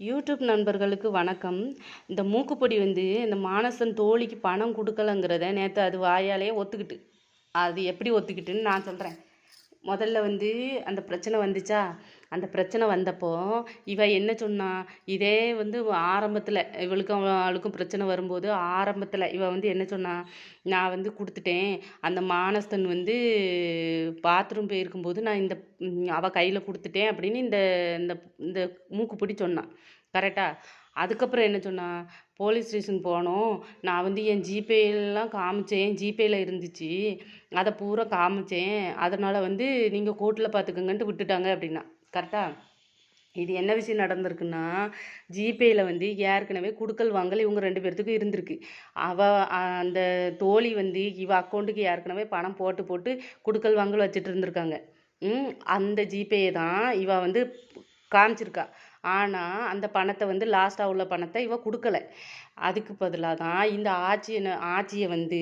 YouTube நண்பர்களுக்கு வணக்கம். இந்த மூக்குப்பொடி வந்து இந்த மானசன் தோழிக்கு பணம் கொடுக்கலங்கிறத நேற்று அது வாயாலே ஒத்துக்கிட்டு. அது எப்படி ஒத்துக்கிட்டுன்னு நான் சொல்கிறேன் முதல்ல வந்து அந்த பிரச்சனை வந்துச்சா? அந்த பிரச்சனை வந்தப்போ இவ என்ன சொன்னா இதே வந்து ஆரம்பத்தில் இவளுக்கும் அவளுக்கும் பிரச்சனை வரும்போது ஆரம்பத்தில் இவ வந்து என்ன சொன்னா நான் வந்து கொடுத்துட்டேன். அந்த மானஸ்தன் வந்து பாத்ரூம் போயிருக்கும்போது நான் இந்த அவள் கையில் கொடுத்துட்டேன் அப்படின்னு இந்த இந்த இந்த மூக்குப்பிடி சொன்னான் கரெக்டாக அதுக்கப்புறம் என்ன சொன்னா போலீஸ் ஸ்டேஷன் போனோம். நான் வந்து என் ஜிபேலாம் காமிச்சேன். ஜிபேயில் இருந்துச்சு. அதை பூரா காமிச்சேன். அதனால் வந்து நீங்கள் கோர்ட்டில் பார்த்துக்கங்கன்ட்டு விட்டுட்டாங்க அப்படின்னா. கரெக்டாக இது என்ன விஷயம் நடந்திருக்குன்னா ஜிபேயில் வந்து ஏற்கனவே குடுக்கல் வாங்கல் இவங்க ரெண்டு பேர்த்துக்கும் இருந்திருக்கு. அவ அந்த தோழி வந்து இவ அக்கௌண்ட்டுக்கு ஏற்கனவே பணம் போட்டு போட்டு குடுக்கல் வாங்கல் வச்சுட்டு இருந்திருக்காங்க. அந்த ஜிபேயை தான் இவ வந்து காமிச்சிருக்கா. ஆனால் அந்த பணத்தை வந்து லாஸ்ட்டாக உள்ள பணத்தை இவ கொடுக்கல. அதுக்கு பதிலாக தான் இந்த ஆட்சியை ஆட்சியை வந்து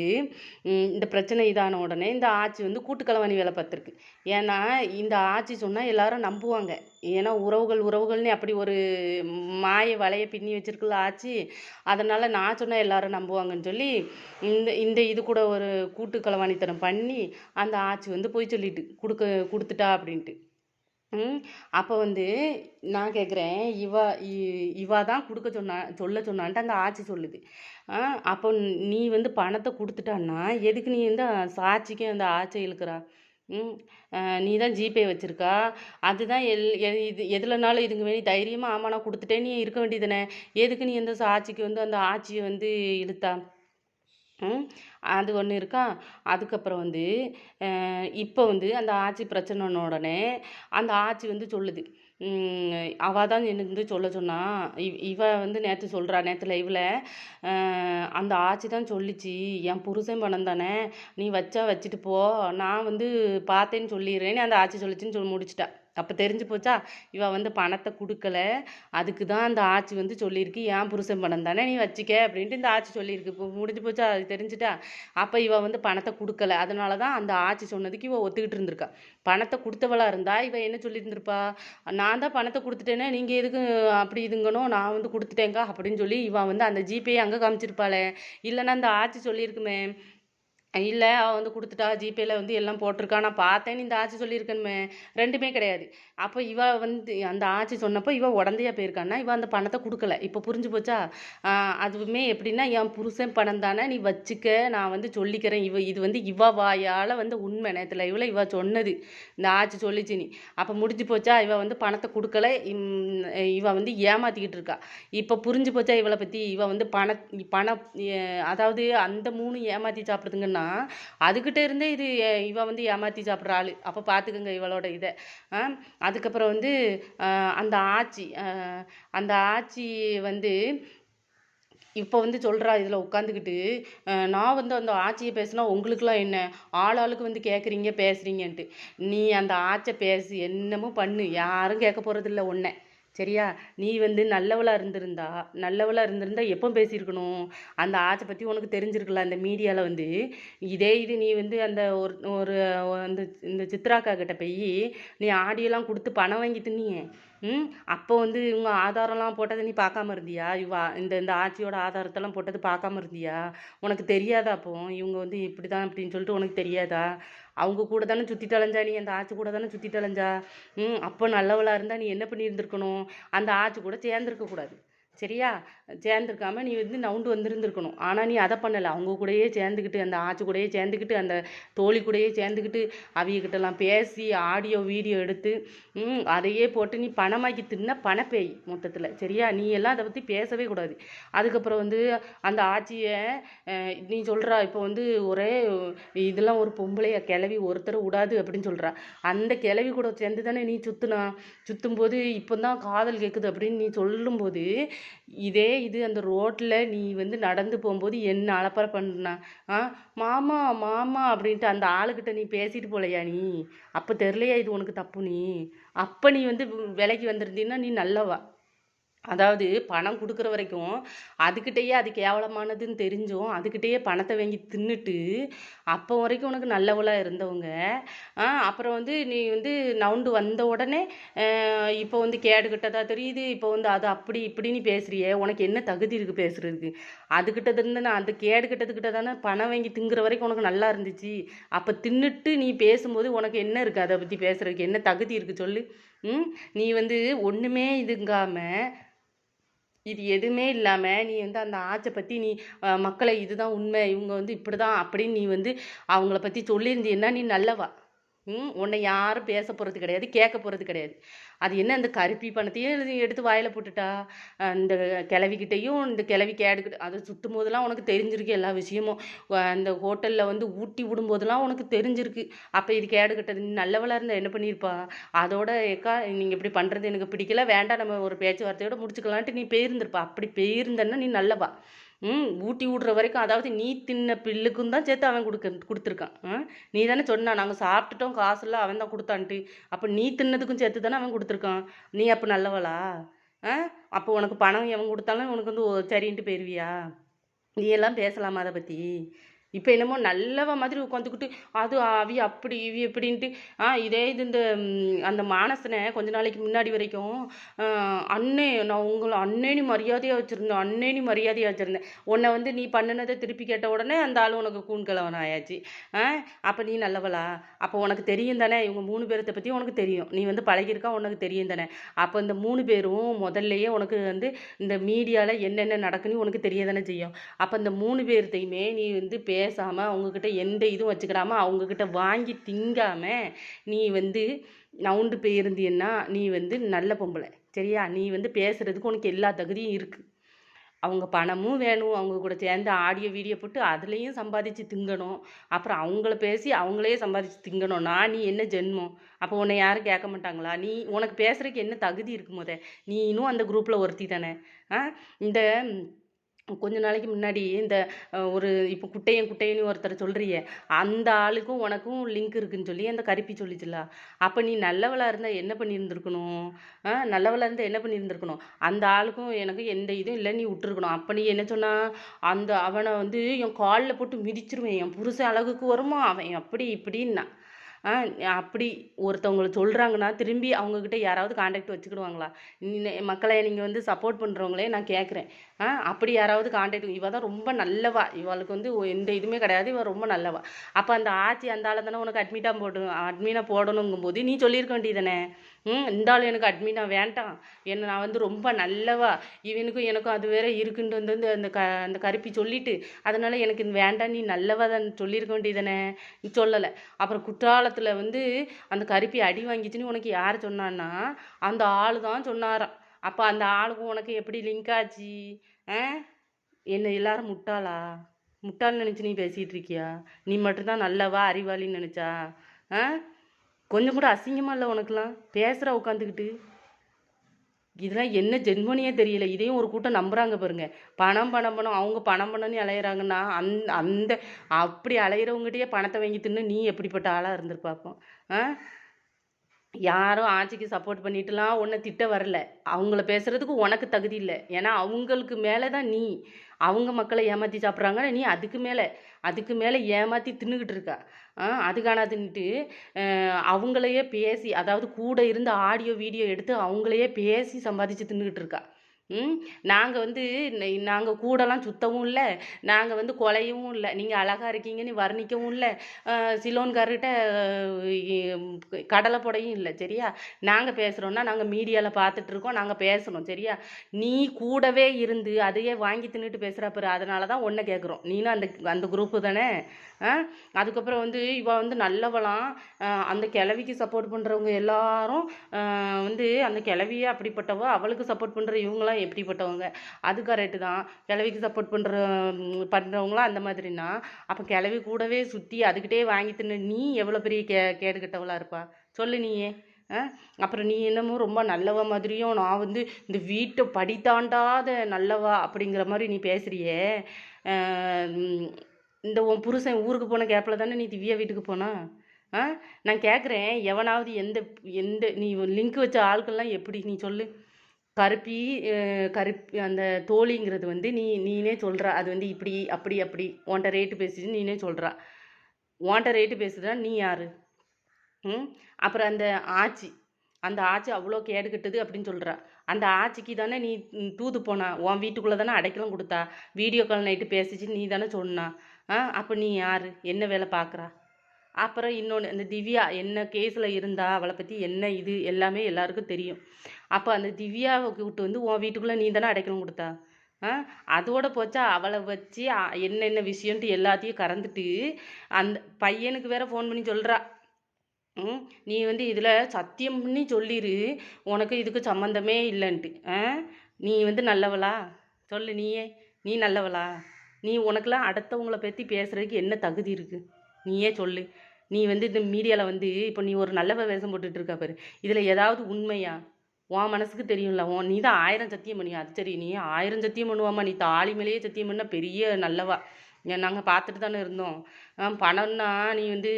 இந்த பிரச்சனை இதான உடனே இந்த ஆட்சி வந்து கூட்டுக்களவாணி வேலை பார்த்துருக்கு. ஏன்னா இந்த ஆட்சி சொன்னால் எல்லாரும் நம்புவாங்க. ஏன்னா உறவுகள் உறவுகள்னு அப்படி ஒரு மாய வலையை பின்னி வச்சிருக்குல்ல ஆட்சி அதனால் நான் சொன்னால் எல்லாரும் நம்புவாங்கன்னு சொல்லி இந்த இந்த இது கூட ஒரு கூட்டுக்களவாணித்தனம் பண்ணி அந்த ஆட்சி வந்து போய் சொல்லிட்டு கொடுக்க கொடுத்துட்டா அப்படின்ட்டு. ம் அப்போ வந்து நான் கேட்குறேன் இவ இ- இவ தான் கொடுக்க சொன்னா சொல்ல சொன்னான்ட்டு அந்த ஆட்சி சொல்லுது. ஆ அப்போ நீ வந்து பணத்தை கொடுத்துட்டான்னா எதுக்கு நீ வந்து சாட்சிக்கு அந்த ஆட்சி இழுக்கிறா? ம் நீ தான் ஜிபே வச்சுருக்கா? அதுதான் எல் எ- இது எதுலனாலும் இதுங்க வேண்டி தைரியமாக ஆமா நான் கொடுத்துட்டேன் நீ இருக்க வேண்டியதுனே எதுக்கு நீ அந்த சாட்சிக்கு வந்து அந்த ஆட்சியை வந்து இழுத்தா? அது ஒன்று இருக்கா? அதுக்கப்புறம் வந்து இப்போ வந்து அந்த ஆட்சி பிரச்சனைன உடனே அந்த ஆட்சி வந்து சொல்லுது. அவள் தான் என்ன வந்து சொல்ல சொன்னா இவ் இவ வந்து நேற்று சொல்கிறா நேற்று லைவில் அந்த ஆட்சி தான் சொல்லிச்சு என் புருஷன் பணம் தானே நீ வச்சா வச்சுட்டு போ நான் வந்து பார்த்தேன்னு சொல்லிடுறேன்னு அந்த ஆட்சி சொல்லிச்சுன்னு சொல்லி முடிச்சிட்டா. அப்போ தெரிஞ்சு போச்சா இவள் வந்து பணத்தை கொடுக்கல. அதுக்கு தான் அந்த ஆட்சி வந்து சொல்லியிருக்கு ஏன் புருஷன் பணம் தானே நீ வச்சிக்க? அப்படின்ட்டு இந்த ஆட்சி சொல்லியிருக்கு. இப்போ முடிஞ்சு போச்சா அது தெரிஞ்சுட்டா? அப்போ இவள் வந்து பணத்தை கொடுக்கல. அதனால தான் அந்த ஆட்சி சொன்னதுக்கு இவள் ஒத்துக்கிட்டு இருந்திருக்கா. பணத்தை கொடுத்தவளா இருந்தா இவள் என்ன சொல்லியிருந்திருப்பா? நான் தான் பணத்தை கொடுத்துட்டேனே நீங்கள் எதுக்கு அப்படி இதுங்கணும் நான் வந்து கொடுத்துட்டேங்க்கா அப்படின்னு சொல்லி இவன் வந்து அந்த ஜிபே அங்கே காமிச்சிருப்பாளே. இல்லைன்னா அந்த ஆட்சி சொல்லியிருக்குமே இல்லை அவள் வந்து கொடுத்துட்டா ஜிபேல வந்து எல்லாம் போட்டிருக்கா. நான் பார்த்தேன்னு இந்த ஆட்சி சொல்லியிருக்கணுமே. ரெண்டுமே கிடையாது. அப்போ இவ வந்து அந்த ஆட்சி சொன்னப்போ இவ உடந்தையா போயிருக்கான்னா இவ அந்த பணத்தை கொடுக்கல. இப்போ புரிஞ்சு போச்சா? அதுவுமே எப்படின்னா என் புருஷன் பணம் தானே நீ வச்சுக்க நான் வந்து சொல்லிக்கிறேன். இவ இது வந்து இவ வாயால் வந்து உண்மை நேரத்தில் இவ்வளோ இவ சொன்னது. இந்த ஆட்சி சொல்லிச்சு நீ அப்போ முடிஞ்சு போச்சா? இவ வந்து பணத்தை கொடுக்கல. இவ வந்து ஏமாத்திக்கிட்டு இருக்கா. இப்போ புரிஞ்சு போச்சா இவளை பற்றி இவ வந்து பண பண அதாவது அந்த மூணு ஏமாற்றி சாப்பிடுதுங்கன்னா அதுகிட்ட இருந்தே இது எ- இவ வந்து ஏமாத்தி சாப்பிட்ற ஆள். அப்போ பார்த்துக்குங்க இவளோட இதை. அதுக்கப்புறம் வந்து அந்த ஆட்சி அந்த ஆட்சி வந்து இப்போ வந்து சொல்கிறா இதில் உட்காந்துக்கிட்டு நான் வந்து அந்த ஆட்சியை பேசினா உங்களுக்குலாம் என்ன? ஆள் ஆளுக்கு வந்து கேட்குறீங்க பேசுகிறீங்கன்ட்டு நீ அந்த ஆட்சை பேசு என்னமோ பண்ணு. யாரும் கேட்க போகிறதில்ல உன்னை. சரியா? நீ வந்து நல்லவளா இருந்திருந்தா நல்லவளா இருந்திருந்தா எப்போ பேசியிருக்கணும்? அந்த ஆட்சை பற்றி உனக்கு தெரிஞ்சிருக்குல்ல அந்த மீடியாவில் வந்து. இதே இது நீ வந்து அந்த ஒரு ஒரு அந்த இந்த சித்ராக்கா கிட்ட போய் நீ ஆடியோலாம் கொடுத்து பணம் வாங்கி தின்னியே அப்போ வந்து இவங்க ஆதாரம்லாம் போட்டதை நீ பார்க்காம இருந்தியா? இவ இந்த இந்த ஆட்சியோட ஆதாரத்தெல்லாம் போட்டது பார்க்காம இருந்தியா? உனக்கு தெரியாதா அப்போ? இவங்க வந்து இப்படி தான் அப்படின்னு சொல்லிட்டு உனக்கு தெரியாதா? அவங்க கூட தானே சுற்றிட்டு அலைஞ்சா நீ? அந்த ஆட்சி கூட தானே சுற்றிட்டு அலைஞ்சா? ம் அப்போ நல்லவளா இருந்தால் நீ என்ன பண்ணியிருந்துருக்கணும்? அந்த ஆட்சி கூட சேர்ந்துருக்கக்கூடாது சரியா? சேர்ந்துருக்காம நீ வந்து நவுண்டு வந்திருந்துருக்கணும். ஆனால் நீ அதை பண்ணலை. அவங்க கூடயே சேர்ந்துக்கிட்டு அந்த ஆட்சி கூடயே சேர்ந்துக்கிட்டு அந்த தோழி கூடயே சேர்ந்துக்கிட்டு அவியகிட்டலாம் பேசி ஆடியோ வீடியோ எடுத்து அதையே போட்டு நீ பணமாக்கி தின்ன பணப்பேய் மொத்தத்தில். சரியா? நீ எல்லாம் அதை பற்றி பேசவே கூடாது. அதுக்கப்புறம் வந்து அந்த ஆட்சியை நீ சொல்கிறா இப்போ வந்து ஒரே இதெல்லாம் ஒரு பொம்பளைய கிளவி ஒருத்தர் விடாது அப்படின்னு சொல்கிறா அந்த கிளவி கூட சேர்ந்து தானே நீ சுற்றினா சுற்றும் போது இப்போ தான் காதல் கேட்குது அப்படின்னு நீ சொல்லும்போது இதே இது அந்த ரோட்டில் நீ வந்து நடந்து போகும்போது என்ன அலப்பறை பண்ணா. ஆ மாமா மாமா அப்படின்ட்டு அந்த ஆளுக்கிட்ட நீ பேசிட்டு போலையா நீ? அப்போ தெரிலையா இது உனக்கு தப்பு நீ? அப்போ நீ வந்து விலைக்கு வந்திருந்தீன்னா நீ நல்லவா? அதாவது பணம் கொடுக்குற வரைக்கும் அதுக்கிட்டேயே அது கேவலமானதுன்னு தெரிஞ்சும் அதுக்கிட்டேயே பணத்தை வாங்கி தின்னுட்டு அப்போ வரைக்கும் உனக்கு நல்லவளாக இருந்தவங்க. அப்புறம் வந்து நீ வந்து நவுண்டு வந்த உடனே இப்போ வந்து கேடு கிட்டதா தெரியுது இப்போ வந்து அது அப்படி இப்படின்னு பேசுறியே உனக்கு என்ன தகுதி இருக்குது பேசுகிறதுக்கு அதுக்கிட்ட இருந்து நான் அந்த கேடு கிட்டதுக்கிட்ட தானே பணம் வாங்கி திங்குற வரைக்கும் உனக்கு நல்லா இருந்துச்சு. அப்போ தின்னுட்டு நீ பேசும்போது உனக்கு என்ன இருக்குது அதை பற்றி பேசுகிறதுக்கு என்ன தகுதி இருக்குது சொல்லு. ம் நீ வந்து ஒன்றுமே இதுங்காமல் இது எதுவுமே இல்லாமல் நீ வந்து அந்த ஆட்சை பற்றி நீ மக்களை இதுதான் உண்மை இவங்க வந்து இப்படி தான் அப்படின்னு நீ வந்து அவங்கள பற்றி சொல்லியிருந்தீன்னா நீ நல்லவா? உன்னை யாரும் பேச போகிறது கிடையாது கேட்க போகிறது கிடையாது. அது என்ன அந்த கருப்பி பணத்தையும் எடுத்து வாயில் போட்டுட்டா? அந்த இந்த கிளவிக்கிட்டையும் இந்த கிளவி கேடுக்கிட்ட அதை சுற்றும் போதெல்லாம் உனக்கு தெரிஞ்சிருக்கு எல்லா விஷயமும். அந்த ஹோட்டலில் வந்து ஊட்டி விடும்போதெல்லாம் உனக்கு தெரிஞ்சிருக்கு. அப்போ இது கேடுக்கிட்டது நீ நல்லவளாக இருந்தால் என்ன பண்ணியிருப்பா? அதோட ஏக்கா நீங்கள் இப்படி பண்ணுறது எனக்கு பிடிக்கல வேண்டாம் நம்ம ஒரு பேச்சுவார்த்தையோட முடிச்சுக்கலான்ட்டு நீ போயிருந்திருப்பா. அப்படி போயிருந்தன்னா நீ நல்லவா? ஊட்டி விடுற வரைக்கும் அதாவது நீ தின்ன பில்லுக்கும் தான் சேர்த்து அவன் கொடுக்க கொடுத்துருக்கான். ஆ? நீ தானே சொன்னா நாங்கள் சாப்பிட்டுட்டோம் காசுலாம் அவன் தான் கொடுத்தான்ட்டு. அப்போ நீ தின்னதுக்கும் சேர்த்து தானே அவன் கொடுத்துருக்கான். நீ அப்போ நல்லவளா? ஆ? அப்போ உனக்கு பணம் எவன் கொடுத்தாலும் உனக்கு வந்து ஓ- சரின்ட்டு போயிருவியா? நீ எல்லாம் பேசலாமா அதை பற்றி இப்போ என்னமோ நல்லவ மாதிரி உட்காந்துக்கிட்டு அது அவி அப்படி இவி எப்படின்ட்டு ஆ இதே இது இந்த அந்த மானசனை கொஞ்ச நாளைக்கு முன்னாடி வரைக்கும் அண்ணே நான் உங்களை அண்ணேனி மரியாதையாக வச்சுருந்தேன் அண்ணேனி மரியாதையாக வச்சுருந்தேன். உன்னை வந்து நீ பண்ணினதை திருப்பி கேட்ட உடனே அந்த ஆள் உனக்கு கூண்கிழவன் ஆயாச்சு. ஆ அப்போ நீ நல்லவளா? அப்போ உனக்கு தெரியும் தானே இவங்க மூணு பேரத்தை பற்றி உனக்கு தெரியும். நீ வந்து பழகியிருக்கா உனக்கு தெரியும் தானே. அப்போ இந்த மூணு பேரும் முதல்லையே உனக்கு வந்து இந்த மீடியாவில் என்னென்ன நடக்குன்னு உனக்கு தெரிய தானே செய்யும். அப்போ இந்த மூணு பேர்த்தையுமே நீ வந்து பேசாமல் அவங்கக்கிட்ட எந்த இதுவும் வச்சுக்கிடாமல் அவங்கக்கிட்ட வாங்கி திங்காமல் நீ வந்து நவுண்டு போயிருந்தீன்னா நீ வந்து நல்ல பொம்பளை. சரியா? நீ வந்து பேசுகிறதுக்கு உனக்கு எல்லா தகுதியும் இருக்குது அவங்க பணமும் வேணும். அவங்க கூட சேர்ந்து ஆடியோ வீடியோ போட்டு அதுலேயும் சம்பாதிச்சு திங்கணும். அப்புறம் அவங்கள பேசி அவங்களே சம்பாதிச்சு திங்கணும் நான் நீ என்ன ஜென்மம்? அப்போ உன்னை யாரும் கேட்க மாட்டாங்களா? நீ உனக்கு பேசுகிறதுக்கு என்ன தகுதி இருக்கும் முத? நீ இன்னும் அந்த குரூப்பில் ஒருத்தி தானே ஆ? இந்த கொஞ்ச நாளைக்கு முன்னாடி இந்த ஒரு இப்போ குட்டையன் குட்டையன்னு ஒருத்தர் சொல்கிறியே அந்த ஆளுக்கும் உனக்கும் லிங்க் இருக்குன்னு சொல்லி அந்த கருப்பி சொல்லிச்சுல. அப்போ நீ நல்லவளாக இருந்தால் என்ன பண்ணியிருந்துருக்கணும் ஆ இருந்தால் என்ன பண்ணியிருந்துருக்கணும் அந்த ஆளுக்கும் எனக்கு எந்த இதுவும் இல்லை நீ விட்டுருக்கணும். அப்போ நீ என்ன சொன்னா அந்த அவனை வந்து என் காலில் போட்டு மிதிச்சிருவேன் என் புருஷன் அழகுக்கு வருமா அவன் அப்படி இப்படின்னா. ஆ அப்படி ஒருத்தவங்களை சொல்கிறாங்கன்னா திரும்பி அவங்கக்கிட்ட யாராவது காண்டாக்ட் வச்சுக்கிடுவாங்களா? நீ மக்களை நீங்கள் வந்து சப்போர்ட் பண்ணுறவங்களே நான் கேட்குறேன் அப்படி யாராவது காண்டாக்ட் இவள் தான் ரொம்ப நல்லவா. இவளுக்கு வந்து எந்த இதுவுமே கிடையாது. இவள் ரொம்ப நல்லவா. அப்போ அந்த ஆச்சி அந்த ஆளை தானே உனக்கு அட்மிட்டாக போட்டு அட்மினாக போடணுங்கும்போது நீ சொல்லியிருக்க வேண்டியதானே ம் இந்த ஆள் எனக்கு அட்மினாக வேண்டாம். என்ன நான் வந்து ரொம்ப நல்லவா. இவனுக்கும் எனக்கும் அது வேற இருக்குன்ட்டு வந்து அந்த க அந்த கருப்பி சொல்லிட்டு அதனால் எனக்கு இது வேண்டாம். நீ நல்லவா தான் சொல்லியிருக்க வேண்டியதானே நீ சொல்லலை. அப்புறம் குற்றாலத்தில் வந்து அந்த கருப்பி அடி வாங்கிச்சுன்னு உனக்கு யார் சொன்னான்னா அந்த ஆள் தான் சொன்னாராம். அப்போ அந்த ஆளுக்கும் உனக்கு எப்படி லிங்க் ஆச்சு? ஆ? என்ன எல்லாரும் முட்டாளா? முட்டாள்னு நினச்சி நீ பேசிகிட்டு இருக்கியா? நீ மட்டும்தான் நல்லவா அறிவாளின்னு நினச்சா? ஆ? கொஞ்சம் கூட அசிங்கமாக இல்லை உனக்குலாம் பேசுகிற உட்காந்துக்கிட்டு. இதெல்லாம் என்ன ஜென்மனியே தெரியல. இதையும் ஒரு கூட்டம் நம்புகிறாங்க பாருங்க. பணம் பணம் பணம். அவங்க பணம் பணம்னு அலையிறாங்கன்னா அந் அந்த அப்படி அலையிறவங்ககிட்டயே பணத்தை வாங்கி தின்னு நீ எப்படிப்பட்ட ஆளாக இருந்திருப்பாப்போம் ஆ? யாரும் ஆட்சிக்கு சப்போர்ட் பண்ணிட்டுலாம் உன்னை திட்ட வரல. அவங்கள பேசுறதுக்கு உனக்கு தகுதி இல்லை. ஏன்னா அவங்களுக்கு மேலே தான் நீ. அவங்க மக்களை ஏமாற்றி சாப்பிட்றாங்க நீ அதுக்கு மேலே அதுக்கு மேலே ஏமாற்றி தின்னுக்கிட்டு இருக்கா. ஆ அது அவங்களையே பேசி அதாவது கூட இருந்து ஆடியோ வீடியோ எடுத்து அவங்களையே பேசி சம்பாதிச்சு தின்னுக்கிட்டு இருக்கா. நாங்கள் வந்து நாங்கள் கூடலாம் சுத்தவும் இல்லை. நாங்கள் வந்து கொலையவும் இல்லை. நீங்கள் அழகா இருக்கீங்கன்னு வர்ணிக்கவும் இல்லை. சிலோன்கார்கிட்ட கடலை புடையும் இல்லை சரியா? நாங்கள் பேசுகிறோன்னா நாங்கள் மீடியாவில் பார்த்துட்ருக்கோம் நாங்கள் பேசணும் சரியா? நீ கூடவே இருந்து அதையே வாங்கி தின்னுட்டு பேசுகிற பாரு அதனால தான் ஒன்றை கேட்குறோம் நீனும் அந்த அந்த குரூப்பு தானே? ஆ அதுக்கப்புறம் வந்து இவள் வந்து நல்லவளாம் அந்த கிளவிக்கு சப்போர்ட் பண்ணுறவங்க எல்லாரும் வந்து அந்த கிளவியே அப்படிப்பட்டவ அவளுக்கு சப்போர்ட் பண்ணுற இவங்களாம் எப்படிப்பட்டவங்க? அது கரெக்டு தான். கிழவிக்கு சப்போர்ட் பண்ணுற பண்ணுறவங்களாம் அந்த மாதிரினா அப்போ கிழவி கூடவே சுற்றி அதுக்கிட்டே வாங்கி தின்னு நீ எவ்வளோ பெரிய கே கேடுகட்டவளாக இருப்பா? சொல்லு நீயே. ஆ? அப்புறம் நீ என்னமோ ரொம்ப நல்லவ மாதிரியும் நான் வந்து இந்த வீட்டை படித்தாண்டாத நல்லவா அப்படிங்கிற மாதிரி நீ பேசுறியே. இந்த உன் புருஷன் ஊருக்கு போன கேப்பில் தானே நீ திவ்யா வீட்டுக்கு போனா? ஆ? நான் கேட்குறேன் எவனாவது எந்த எந்த நீ லிங்க் வச்ச ஆட்கள்லாம் எப்படி? நீ சொல்லு. கருப்பி கருப்பி அந்த தோழிங்கிறது வந்து நீ நீனே சொல்கிற அது வந்து இப்படி அப்படி அப்படி. உன்கிட்ட ரேட்டு பேசிச்சு நீனே சொல்கிறா உன்கிட்ட ரேட்டு பேசுகிறா நீ யார்? ம்? அப்புறம் அந்த ஆச்சி. அந்த ஆச்சி அவ்வளோ கேடுகட்டுது அப்படின்னு சொல்கிறா அந்த ஆச்சிக்கு தானே நீ தூது போனா. உன் வீட்டுக்குள்ளே தானே அடைக்கலம் கொடுத்தா. வீடியோ கால் நைட்டு பேசிச்சு நீ தானே சொன்னா. ஆ? அப்போ நீ யார்? என்ன வேலை பார்க்குறா? அப்புறம் இன்னொன்று இந்த திவ்யா என்ன கேஸில் இருந்தா அவளை பற்றி என்ன இது? எல்லாமே எல்லாருக்கும் தெரியும். அப்போ அந்த திவ்யாவை கூப்பிட்டு வந்து உன் வீட்டுக்குள்ளே நீ தானே அடைக்கலம் கொடுத்தா? ஆ? அதோட போச்சா அவளை வச்சு என்னென்ன விஷயம்ட்டு எல்லாத்தையும் கறந்துட்டு அந்த பையனுக்கு வேற ஃபோன் பண்ணி சொல்கிறா ம்? நீ வந்து இதில் சத்தியம் பண்ணி சொல்லிடு உனக்கு இதுக்கு சம்மந்தமே இல்லைன்ட்டு. ஆ? நீ வந்து நல்லவளா? சொல்லு நீயே. நீ நல்லவளா? நீ உனக்கெல்லாம் அடுத்தவங்களை பற்றி பேசுகிறதுக்கு என்ன தகுதி இருக்குது நீயே சொல்லு. நீ வந்து இந்த மீடியாவில் வந்து இப்போ நீ ஒரு நல்லவ வேஷம் போட்டுட்டு பாரு. இதில் ஏதாவது உண்மையா? உன் மனசுக்கு தெரியும்ல உன் நீ தான் ஆயிரம் சத்தியம் பண்ணியா? அது சரி நீ ஆயிரம் சத்தியம் பண்ணுவாம்மா. நீ தாலி மேலேயே சத்தியம் பண்ண பெரிய நல்லவா. நாங்கள் பார்த்துட்டு தானே இருந்தோம். ஆ, பணம்னா நீ வந்து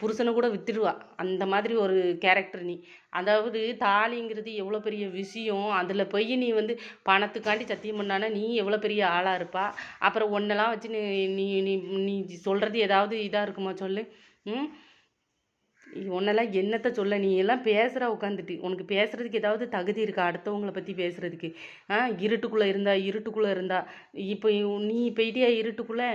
புருஷனை கூட வித்துடுவா. அந்த மாதிரி ஒரு கேரக்டர் நீ. அதாவது தாலிங்கிறது எவ்வளோ பெரிய விஷயம். அதில் போய் நீ வந்து பணத்துக்காண்டி சத்தியம் பண்ணானா நீ எவ்வளோ பெரிய ஆளாக இருப்பா. அப்புறம் ஒன்றெல்லாம் வச்சு நீ நீ நீ நீ சொல்கிறது ஏதாவது இதாக இருக்குமா சொல்லு? ம்? உன்னெல்லாம் என்னத்த சொல்ல? நீ எல்லாம் பேசுகிற உட்காந்துட்டு உனக்கு பேசுகிறதுக்கு ஏதாவது தகுதி இருக்கா? அடுத்தவங்களை பற்றி பேசுகிறதுக்கு ஆ இருட்டுக்குள்ளே இருந்தா இருட்டுக்குள்ளே இருந்தா. இப்போ நீ போயிட்டியா இருட்டுக்குள்ளே?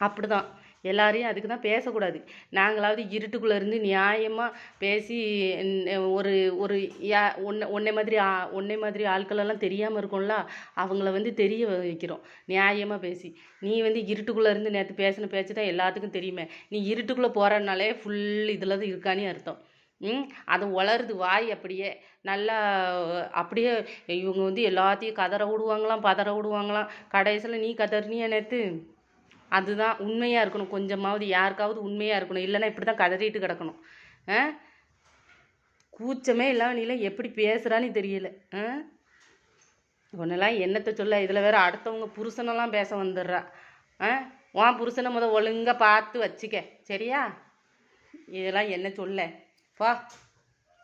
அப்படிதான். எல்லாரையும் அதுக்கு தான் பேசக்கூடாது. நாங்களாவது இருட்டுக்குள்ளே இருந்து நியாயமாக பேசி ஒரு ஒரு யா ஒன்றை ஒன்றை மாதிரி ஆ ஒன்றை மாதிரி ஆட்களெல்லாம் தெரியாமல் இருக்கும்ல அவங்கள வந்து தெரிய வைக்கிறோம். நியாயமாக பேசி. நீ வந்து இருட்டுக்குள்ளே இருந்து நேற்று பேசின பேச்சு தான் எல்லாத்துக்கும் தெரியுமே. நீ இருட்டுக்குள்ளே போகிறனாலே ஃபுல் இதில் தான் இருக்கானே அர்த்தம். ம்? அது வளருது. வாய் அப்படியே நல்லா அப்படியே இவங்க வந்து எல்லாத்தையும் கதற விடுவாங்களாம் பதற விடுவாங்களாம். கடைசியில் நீ கதறினியா நேற்று அதுதான் உண்மையாக இருக்கணும். கொஞ்சமாவது யாருக்காவது உண்மையாக இருக்கணும். இல்லைன்னா இப்படி தான் கதறிட்டு கிடக்கணும். ஆ? கூச்சமே இல்லாமல் நீலாம் எப்படி பேசுகிறான்னு தெரியல. ஆ? உன்னெல்லாம் என்னத்தை சொல்ல? இதில் வேற அடுத்தவங்க புருஷனெல்லாம் பேச வந்துடுறா. ஆ? உன் புருஷனை முத ஒழுங்காக பார்த்து வச்சுக்க. சரியா? இதெல்லாம் என்ன சொல்ல? வா